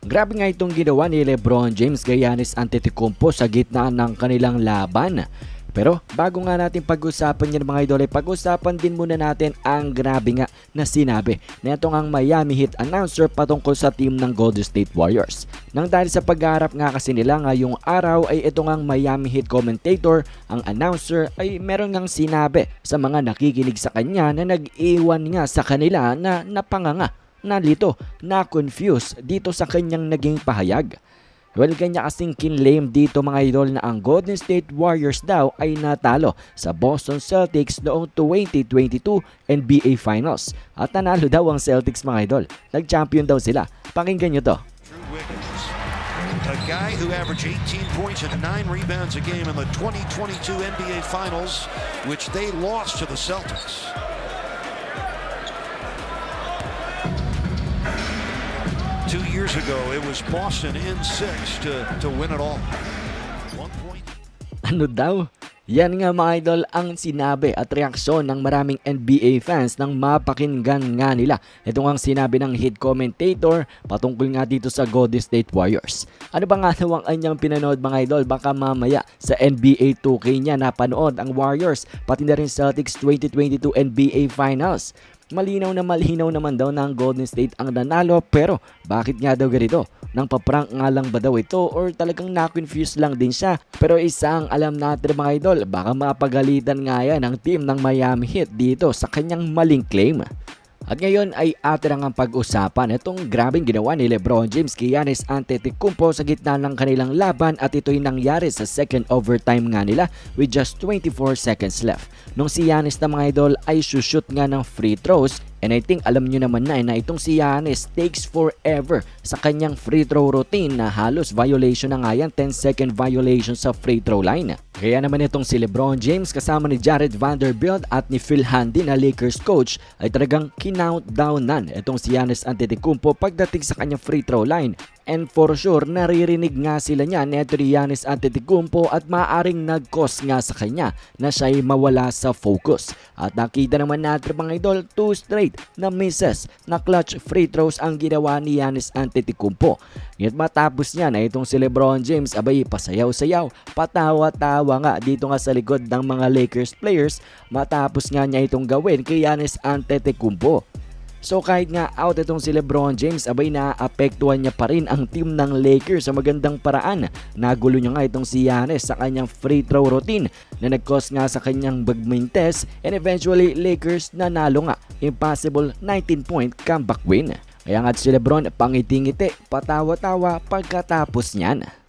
Grabe nga itong ginawa ni Lebron James kay Antetokounmpo sa gitna ng kanilang laban. Pero bago nga natin pag-usapan yan mga idol, pag-usapan din muna natin ang grabe nga na sinabi na itong ang Miami Heat announcer patungkol sa team ng Golden State Warriors. Nang dahil sa pagharap nga kasi nila ngayong araw ay itong ang Miami Heat commentator, ang announcer ay meron ngang sinabi sa mga nakikinig sa kanya na nag-iwan nga sa kanila na napanganga nalito, na confused dito sa kanyang naging pahayag. Well, kanya kasing kinlame dito mga idol na ang Golden State Warriors daw ay natalo sa Boston Celtics noong 2022 NBA Finals. At nanalo daw ang Celtics mga idol. Nag-champion daw sila. Pakinggan nyo to. A guy who averaged 18 points and 9 rebounds a game in the 2022 NBA Finals, which they lost to the Celtics. Two years ago, it was Boston in six to, to win it all. One point. Ano daw? Yan nga mga idol ang sinabi at reaksyon ng maraming NBA fans nang mapakinggan nga nila. Ito nga ang sinabi ng head commentator patungkol nga dito sa Golden State Warriors. Ano ba nga daw ang anyang pinanood mga idol? Baka mamaya sa NBA 2K niya napanood ang Warriors pati na rin Celtics 2022 NBA Finals. Malinaw na malinaw naman daw na ang Golden State ang nanalo pero bakit nga daw ganito? Nang paprank nga lang ba daw ito or talagang na-confuse lang din siya? Pero isang alam natin mga idol, baka mapagalitan nga yan ang team ng Miami Heat dito sa kanyang maling claim. At ngayon ay atin ang pag-usapan itong grabing ginawa ni Lebron James kay Giannis Antetokounmpo sa gitna ng kanilang laban at ito'y nangyari sa second overtime nga nila with just 24 seconds left. Nung si Giannis na mga idol ay shoot nga ng free throws And I think alam nyo naman na, na itong si Giannis takes forever sa kanyang free throw routine na halos violation na nga yan, 10 second violation sa free throw line. Kaya naman itong si Lebron James kasama ni Jared Vanderbilt at ni Phil Handy na Lakers coach ay talagang kinountdownan itong si Giannis Antetokounmpo pagdating sa kanyang free throw line. And for sure, naririnig nga sila niya ni Giannis Antetokounmpo at maaring nag-cause nga sa kanya na siya'y mawala sa focus. At nakita naman natin mga idol, two straight na misses na clutch free throws ang ginawa ni Giannis Antetokounmpo. Ngayon matapos niya na itong si Lebron James abay pasayaw-sayaw, patawa-tawa nga dito nga sa likod ng mga Lakers players matapos nga niya itong gawin kay Giannis Antetokounmpo. So kahit nga out itong si Lebron James, abay naapektuhan niya pa rin ang team ng Lakers sa magandang paraan. Nagulo niya nga itong si Giannis sa kanyang free throw routine na nag-cause nga sa kanyang bagming test and eventually Lakers nanalo nga. Impossible 19 point comeback win. Kaya nga si Lebron pangiti-ngiti, patawa-tawa pagkatapos niyan.